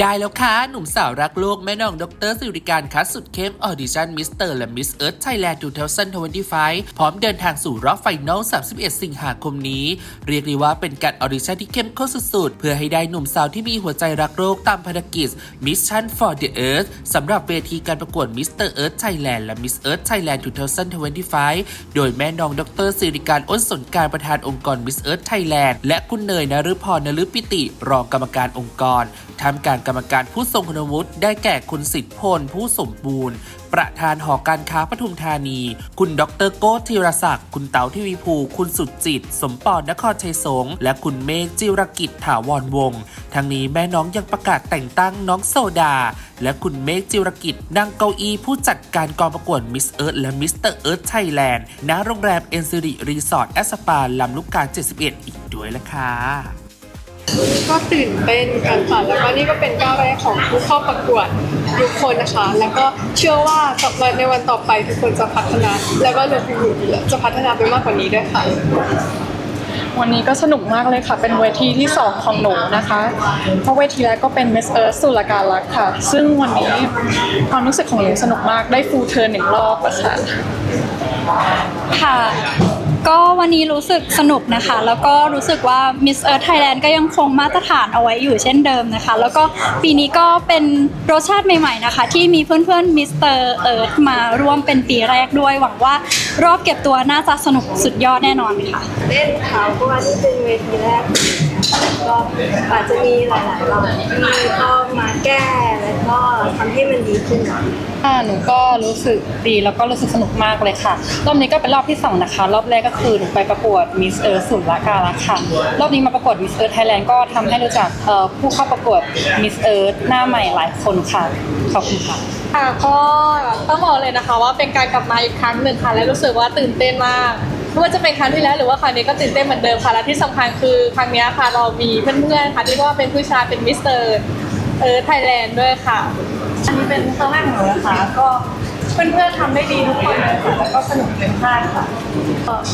ได้แล้วค่ะ หนุ่มสาวรักโลก แม่น้องดรสิริการคัดสุดเข้มออดิชั่นมิสเตอร์และมิสเอิร์ธไทยแลนด์2025 พร้อมเดินทางสู่รอบไฟนอล 31 สิงหาคมนี้ เรียกได้ว่าเป็นการออดิชั่นที่เข้มข้นสุดๆ เพื่อให้ได้หนุ่มสาวที่มีหัวใจรักโลกตามภารกิจ Mission for the Earth สำหรับเวทีการประกวดมิสเตอร์เอิร์ธไทยแลนด์และมิสเอิร์ธไทยแลนด์2025 โดยแม่น้องดรสิริการอ้นสนการประธานองค์กรมิสเอิร์ธไทยแลนด์และคุณเนยนฤพรนฤปิติ รองกรรมการองค์กรทำการกรรมการผู้ทรงคุณวุฒิได้แก่คุณสิทธิพล ผู้สมบูรณ์ ประธานหอการค้าปทุมธานี คุณดรโก้ธีรศักดิ์ คุณเต๋าทีวีภู คุณสุดจิต สมปอนนครชัยสงฆ์และคุณเมฆจิรกิจถาวรวงศ์ทั้งนี้แม่น้องยังประกาศแต่งตั้งน้องโซดา และคุณเมฆจิรกิจนั่งเก้าอี้ผู้จัดการกองประกวดมิสเอิร์ธและมิสเตอร์เอิร์ธไทยแลนด์ณโรงแรมเอ็นซิริรีสอร์ทแอสปาลำลูกกา 71 อีกด้วยละค่ะ ก็ตื่นเต้นกันค่ะแล้วก็นี่ก็เป็นก้าวแรกของผู้เข้าประกวดทุกคนนะคะ แล้วก็เชื่อว่าต่อไปในวันต่อไปทุกคนจะพัฒนา แล้วก็รวมถึงหนูจะพัฒนาไปมากกว่านี้ด้วยค่ะวันนี้ก็สนุกมากเลยค่ะ เป็นเวทีที่ 2 ของหนูนะคะ เพราะเวทีแรกก็เป็น Miss Earth สุรการลักษณ์ค่ะ ซึ่งวันนี้ความรู้สึกของหนูสนุกมาก ได้ฟูลเทิร์นหนึ่งรอบอะค่ะ ค่ะ ก็วันนี้รู้สึกสนุกนะคะ แล้วก็รู้สึกว่า Miss Earth Thailand ก็ยังคงมาตรฐานเอาไว้อยู่เช่นเดิมนะคะ แล้วก็ปีนี้ก็เป็นรสชาติใหม่ๆนะคะ ที่มีเพื่อนๆ Mr. Earth มาร่วมเป็นปีแรกด้วยหวังว่า รอบเก็บตัวน่าจะสนุกสุดยอดแน่นอนค่ะ เล่นค่ะเพราะว่านี่เป็นเวทีแรกก็อาจจะมีหลายๆรอบที่ก็มาแก้แล้วก็ทำให้มันดีขึ้นหน่อยค่ะหนูก็รู้สึกดีแล้วก็รู้สึกสนุกมากเลยค่ะ รอบนี้ก็เป็นรอบที่สองนะคะ รอบแรกก็คือหนูไปประกวด Miss Earth สุรการลักษณ์ค่ะ รอบนี้มาประกวด Miss Earth Thailand ก็ทำให้รู้จักเอ่อผู้เข้าประกวด Miss Earth หน้าใหม่หลายคนค่ะ ขอบคุณค่ะ ค่ะก็ต้องบอกเลยนะคะว่าเป็นการกลับมาอีกครั้งหนึ่งค่ะ และรู้สึกว่าตื่นเต้นมากไม่ว่าจะเป็นครั้งที่แล้วหรือว่าครั้งนี้ก็ตื่นเต้นเหมือนเดิมค่ะและที่สำคัญคือครั้งนี้ค่ะเรามีเพื่อนๆค่ะที่ว่าเป็นผู้ชายเป็นมิสเตอร์เออไทยแลนด์ด้วยค่ะ อันนี้เป็นครั้งแรกของหนูนะคะก็เพื่อนๆทำได้ดีทุกคนเลยค่ะแล้วก็สนุกเต็มที่ค่ะ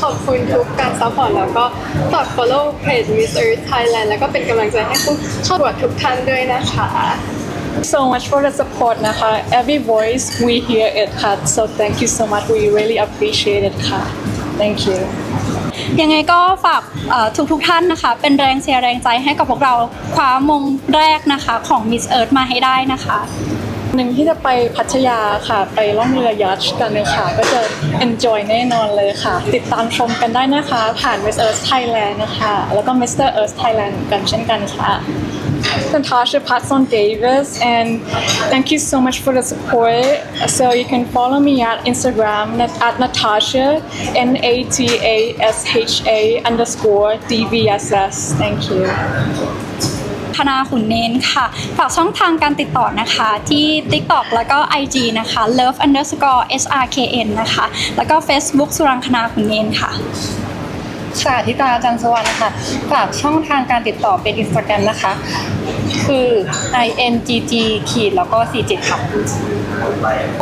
ขอบคุณทุกการซัพพอร์ตแล้วก็ฝาก follow page Miss Earth Thailand แล้วก็เป็นกำลังใจให้ผู้เข้าประกวดทุกท่านด้วยนะคะ so much for the support นะคะ every voice we hear it ค่ะ so thank you so much we really appreciate it ค่ะ thank you ยังไงก็ฝากทุกทุกๆท่านนะคะ เป็นแรงเชียร์แรงใจให้กับพวกเราคว้ามงแรกนะคะของ Miss Earth มาให้ได้นะคะหนึ่งที่จะไปพัทยาค่ะ ไปล่องเรือยัชกันเลยค่ะ ก็จะ enjoy แน่นอนเลยค่ะ ติดตามชมกันได้นะคะ ผ่าน Miss Earth Thailand นะคะ แล้วก็ Mr. Earth Thailand กันเช่นกันค่ะ Natasha Patson Davis and thank you so much for the support so you can follow me at Instagram at Natasha N A T A S H A underscore D V S S thank you ธนาขุนเน้นค่ะ ฝากช่องทางการติดต่อนะคะที่ TikTok แล้วก็ IG นะคะ love underscore srkn นะคะ แล้วก็ Facebook สุรังคณาขุนเน้นค่ะสาธิตาจันทร์สวรรค์ค่ะ ฝากช่องทางการติดต่อเป็น Instagram นะคะ คือ i n g g ขีดแล้วก็ 47ค่ะ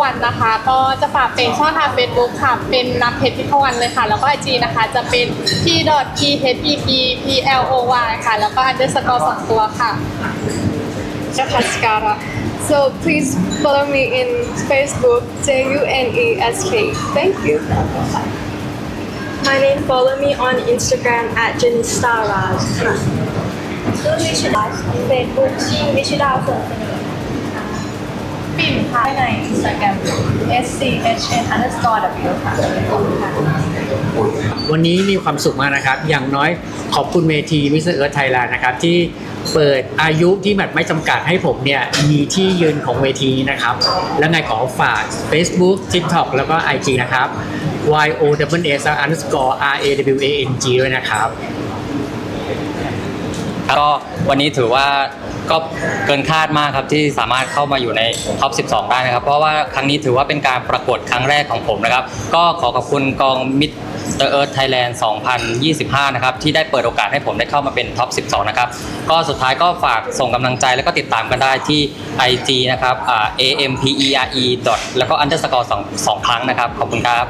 วันนะคะก็จะฝากเป็นช่องทาง Facebook ค่ะ เป็นนับเพจพิพวันเลยค่ะ แล้วก็ IG นะคะ จะเป็น p p h e p p p l o y ค่ะ แล้วก็ underscore สองตัวค่ะ Jakaskara so please follow me in Facebook J U N E S K thank you My name follow me on Instagram at Janistaraj ค่ะ ชื่อวิชุดาเฟซบุ๊กชื่อวิชุดาส่งเสน่ห์ปิ่นค่ะใน Instagram s c h n underscore w ค่ะวันนี้มีความสุขมากนะครับ อย่างน้อยขอบคุณเวทีมิสเตอร์เอิร์ธไทยแลนด์นะครับ ที่เปิดอายุที่แบบไม่จำกัดให้ผมเนี่ย มีที่ยืนของเวทีนะครับ และไงขอฝาก Facebook TikTok แล้วก็ IG นะครับ y o w s underscore r a w a n g ด้วยนะครับ ก็วันนี้ถือว่าก็เกินคาดมากครับที่สามารถเข้ามาอยู่ในท็อป 12 ได้นะครับ เพราะว่าครั้งนี้ถือว่าเป็นการประกวดครั้งแรกของผมนะครับ ก็ขอขอบคุณกองมิดเตอร์เอิร์ธไทยแลนด์ 2025 นะครับ ที่ได้เปิดโอกาสให้ผมได้เข้ามาเป็นท็อป 12 นะครับ ก็สุดท้ายก็ฝากส่งกำลังใจแล้วก็ติดตามกันได้ที่ IG นะครับ a m p e r e แล้วก็ underscore สองสองครั้งนะครับ ขอบคุณครับ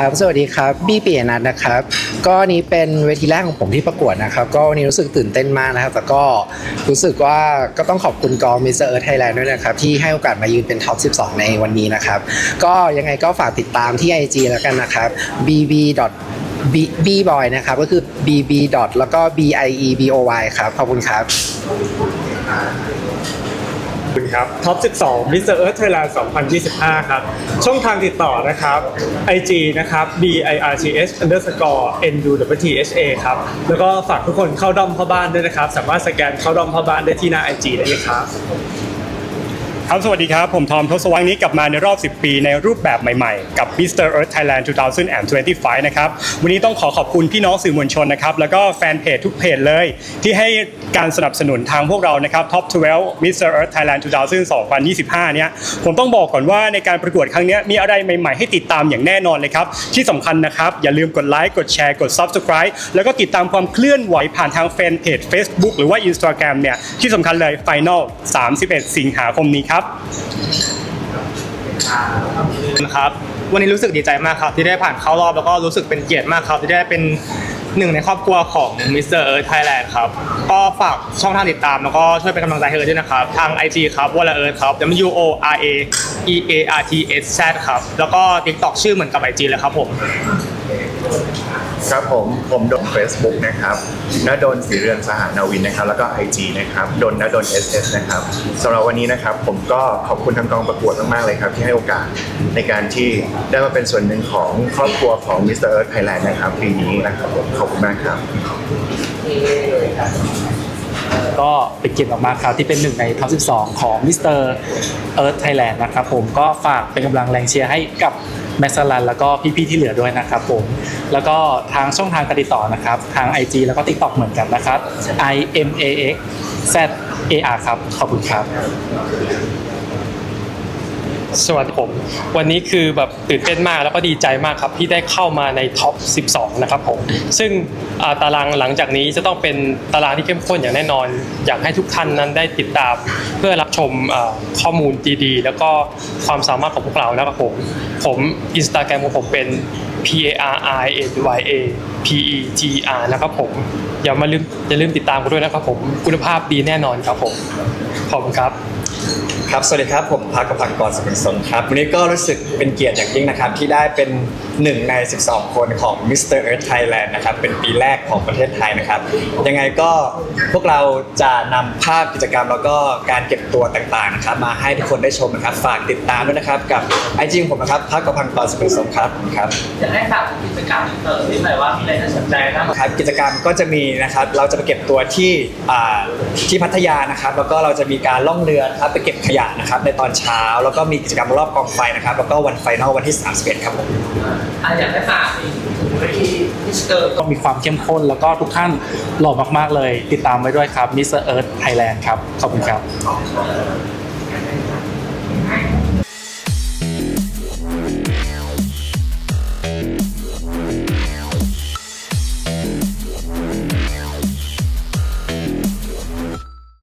ครับ สวัสดีครับ บี้ปียนัทนะครับ ก็นี้เป็นเวทีแรกของผมที่ประกวดนะครับ ก็วันนี้รู้สึกตื่นเต้นมากนะครับ แต่ก็รู้สึกว่าก็ต้องขอบคุณกองมิสเตอร์เอิร์ธไทยแลนด์ด้วยนะครับ ที่ให้โอกาสมายืนเป็นท็อป 12 ในวันนี้นะครับ ก็ยังไงก็ฝากติดตามที่ IG แล้วกันนะครับ bb b b boy นะครับ ก็คือ bb แล้วก็ b i e b o y ครับ ขอบคุณครับขอบ คุณครับท็อป 12 Mr. Earth Thailand 2025 ครับ ช่องทางติดต่อนะครับ IG นะครับ b i r t h underscore n u w t h a ครับ แล้วก็ฝากทุกคนเข้าด้อมเข้าบ้านด้วยนะครับ สามารถสแกนเข้าด้อมเข้าบ้านได้ที่หน้า IG ได้เลยครับ ครับ สวัสดีครับ ผมทอมทศวรรษนี้กลับมาในรอบ 10 ปีในรูปแบบใหม่ๆ กับ Mr. Earth Thailand 2025 นะครับ วันนี้ต้องขอขอบคุณพี่น้องสื่อมวลชนนะครับ แล้วก็แฟนเพจทุกเพจเลย ที่ให้การสนับสนุนทางพวกเรานะครับ Top 12 Mr. Earth Thailand 2025 เนี่ย ผมต้องบอกก่อนว่าในการประกวดครั้งนี้มีอะไรใหม่ๆ ให้ติดตามอย่างแน่นอนเลยครับ ที่สำคัญนะครับ อย่าลืมกดไลค์กดแชร์กด Subscribe แล้วก็ติดตามความเคลื่อนไหวผ่านทางแฟนเพจ Facebook หรือว่า Instagram เนี่ยที่สำคัญเลย Final 31 สิงหาคมนี้ครับครับครับ วันนี้รู้สึกดีใจมากครับ ที่ได้ผ่านเข้ารอบแล้วก็รู้สึกเป็นเกียรติมากครับ ที่ได้เป็นหนึ่งในครอบครัวของ Mr. Earth Thailand ครับ ก็ฝากช่องทางติดตามแล้วก็ช่วยเป็นกำลังใจให้เอิร์ธด้วยนะครับ ทาง IG ครับวอลเอิร์ธครับ W O R A E A R T S Z ครับ แล้วก็ TikTok ชื่อเหมือนกับ IG เลยครับผม ครับผมผมโดน Facebook นะครับนดนสีเรืองสหานาวินนะครับ แล้วก็ IG นะครับดนนดน SS นะครับสำหรับวันนี้นะครับผมก็ขอบคุณทางกองประกวดมาก ๆ เลยครับ ที่ให้โอกาสในการที่ได้มาเป็นส่วนหนึ่งของครอบครัวของ Mr. Earth Thailand นะครับปีนี้นะครับขอบคุณมากครับ ก็เป็นเกียรติมากๆครับที่เป็นหนึ่งในท็อป 12 ของมิสเตอร์เอิร์ธไทยแลนด์นะครับผมก็ฝากเป็นกำลังแรงเชียร์ให้กับ แม็กซ์ลันแล้วก็พี่ๆที่เหลือด้วยนะครับผม แล้วก็ทางช่องทางการติดต่อนะครับ ทาง IG แล้วก็ TikTok เหมือนกันนะครับ I M A X Z A R ครับ ขอบคุณครับ สวัสดีผม วันนี้คือแบบตื่นเต้นมากแล้วก็ดีใจมากครับที่ได้เข้ามาในท็อป 12 นะครับผม ซึ่งตารางหลังจากนี้จะต้องเป็นตารางที่เข้มข้นอย่างแน่นอน อยากให้ทุกท่านนั้นได้ติดตาม เพื่อรับชมข้อมูลดีๆ แล้วก็ความสามารถของพวกเรานะครับผม ผมอินสตาแกรมของผมเป็น P A R I N Y A P E T R นะครับผม อย่ามาลืมอย่าลืมติดตามกันด้วยนะครับผม คุณภาพดีแน่นอนครับผม ขอบคุณครับ ครับ สวัสดีครับ ผมพักกพันกรสกุลสนครับ วันนี้ก็รู้สึกเป็นเกียรติอย่างยิ่งนะครับ ที่ได้เป็นหนึ่งใน 12 คนของ Mr. Earth Thailand นะครับ เป็นปีแรกของประเทศไทยนะครับ ยังไงก็พวกเราจะนำภาพกิจกรรมแล้วก็การเก็บตัวต่างๆนะครับ มาให้ทุกคนได้ชมนะครับ ฝากติดตามด้วยนะครับ กับไอจีของผมนะครับพักกพันกรสกุลสนครับขอบคุณครับอยากให้ฝากกิจกรรมเติมที่หน่อยว่ามีอะไรน่าสนใจบ้างครับกิจกรรมก็จะมีนะครับเราจะไปเก็บตัวที่อ่าที่พัทยานะครับ แล้วก็เราจะมีการล่องเรือนะครับไปเก็บขยะนะครับในตอนเช้า แล้วก็มีกิจกรรมรอบกองไฟนะครับแล้วก็วันไฟนอลวันที่ 31 ครับผมอะอยากให้ฝากถึงเวทีมิสเตอร์ก็มีความเข้มข้นแล้วก็ทุกท่านหล่อมากๆเลย ติดตามไว้ด้วยครับ Mr. Earth Thailand ครับขอบคุณครับ